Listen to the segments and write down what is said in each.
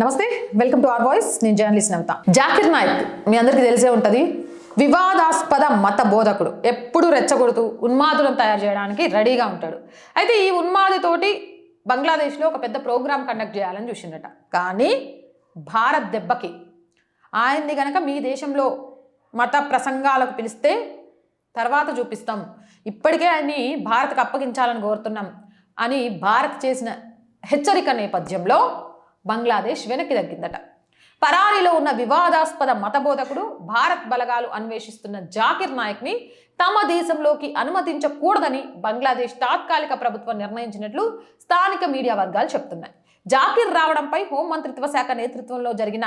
నమస్తే welcome to are voice. నేను journalist Navatha Zakir Naik మీ అందరికీ తెలిసే ఉంటుంది వివాదాస్పద మత బోధకుడు. ఎప్పుడు రెచ్చగొడుతూ ఉన్మాదులను తయారు చేయడానికి రెడీగా ఉంటాడు. అయితే ఈ ఉన్మాదితోటి బంగ్లాదేశ్లో ఒక పెద్ద ప్రోగ్రామ్ కండక్ట్ చేయాలని చూసిండట. కానీ భారత్ దెబ్బకి ఆయన్ని కనుక మీ దేశంలో మత ప్రసంగాలకు పిలిస్తే తర్వాత చూపిస్తాం. ఇప్పటికే ఆయన్ని భారత్కు అప్పగించాలని కోరుతున్నాం అని భారత్ చేసిన హెచ్చరిక నేపథ్యంలో బంగ్లాదేశ్ వెనక్కి తగ్గిందట. పరారీలో ఉన్న వివాదాస్పద మతబోధకుడు భారత్ బలగాలు అన్వేషిస్తున్న జాకిర్ నాయక్ని తమ దేశంలోకి అనుమతించకూడదని బంగ్లాదేశ్ తాత్కాలిక ప్రభుత్వం నిర్ణయించినట్లు స్థానిక మీడియా వర్గాలు చెప్తున్నాయి. జాకిర్ రావడంపై హోంమంత్రిత్వ శాఖ నేతృత్వంలో జరిగిన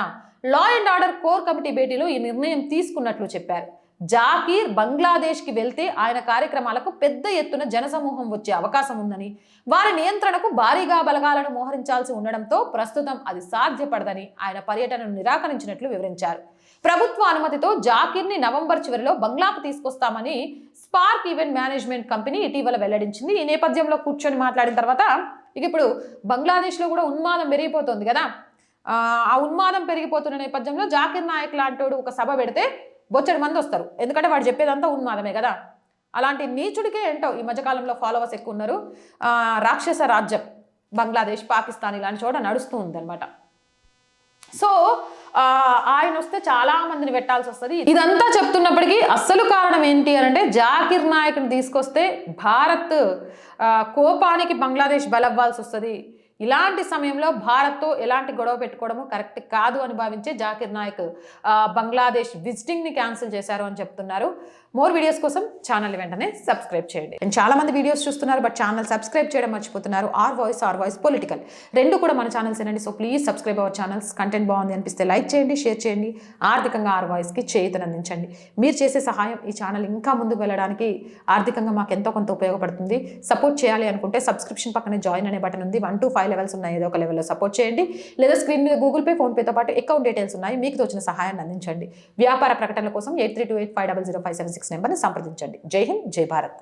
law and order core committee భేటీలో ఈ నిర్ణయం తీసుకున్నట్లు చెప్పారు. జాకీర్ బంగ్లాదేశ్కి వెళ్తే ఆయన కార్యక్రమాలకు పెద్ద ఎత్తున జనసమూహం వచ్చే అవకాశం ఉందని వారి నియంత్రణకు భారీగా బలగాలను మోహరించాల్సి ఉండడంతో ప్రస్తుతం అది సాధ్యపడదని ఆయన పర్యటనను నిరాకరించినట్లు వివరించారు. ప్రభుత్వ అనుమతితో జాకీర్ని నవంబర్ చివరిలో బంగ్లాకు తీసుకొస్తామని స్పార్క్ ఈవెంట్ మేనేజ్మెంట్ కంపెనీ ఇటీవల వెల్లడించింది. ఈ నేపథ్యంలో కూర్చొని మాట్లాడిన తర్వాత ఇక ఇప్పుడు బంగ్లాదేశ్లో కూడా ఉన్మాదం పెరిగిపోతుంది కదా. ఆ, ఉన్మాదం పెరిగిపోతున్న నేపథ్యంలో జాకిర్ నాయక్ లాంటోడు ఒక సభ పెడితే బొచ్చడి మంది వస్తారు. ఎందుకంటే వాడు చెప్పేదంతా ఉన్మాదమే కదా. అలాంటి నీచుడికే ఏంటో ఈ మధ్యకాలంలో ఫాలోవర్స్ ఎక్కువ ఉన్నారు. రాక్షస రాజ్యం బంగ్లాదేశ్ పాకిస్తాన్ ఇలాంటి చోట నడుస్తూ ఉందన్నమాట. సో ఆయన వస్తే చాలా మందిని పెట్టాల్సి వస్తుంది. ఇదంతా చెప్తున్నప్పటికీ అసలు కారణం ఏంటి అని అంటే జాకిర్ నాయక్ని తీసుకొస్తే భారత్ కోపానికి బంగ్లాదేశ్ బలవ్వాల్సి వస్తుంది. ఇలాంటి సమయంలో భారత్తో ఎలాంటి గొడవ పెట్టుకోవడము కరెక్ట్ కాదు అని భావించే జాకిర్ నాయక్ బంగ్లాదేశ్ విజిటింగ్ని క్యాన్సిల్ చేశారు అని చెప్తున్నారు. మోర్ వీడియోస్ కోసం ఛానల్ వెంటనే సబ్స్క్రైబ్ చేయండి. నేను చాలా మంది వీడియోస్ చూస్తున్నారు బట్ ఛానల్ సబ్స్క్రైబ్ చేయడం మర్చిపోతున్నారు. R voice R voice political. రెండు కూడా మన ఛానల్స్ ఏనండి. So please subscribe our channels. Content బాగుంది అనిపిస్తే లైక్ చేయండి షేర్ చేయండి. ఆర్థికంగా ఆర్ వాయిస్కి చేయుతను అందించండి. మీరు చేసే సహాయం ఈ ఛానల్ ఇంకా ముందుకు వెళ్ళడానికి ఆర్థికంగా మాకు ఎంతో కొంత ఉపయోగపడుతుంది. సపోర్ట్ చేయాలి అనుకుంటే సబ్స్క్రిప్షన్ పక్కనే జాయిన్ అనే బటన్ ఉంది. వన్ టు ఫైవ్ లెవెల్స్ ఉన్నాయి. ఏదో ఒక లెవెల్లో సపోర్ట్ చేయండి. లేదా స్క్రీన్ మీద గూగుల్ పే ఫోన్పేతో పాటు అకౌంట్ డీటెయిల్స్ ఉన్నాయి. మీకు తోచిన సహాయాన్ని అందించండి. వ్యాపార ప్రకటనల కోసం eight three two eight five double zero five seven six నెంబర్ని సంప్రదించండి. జై హింద్ జై భారత్.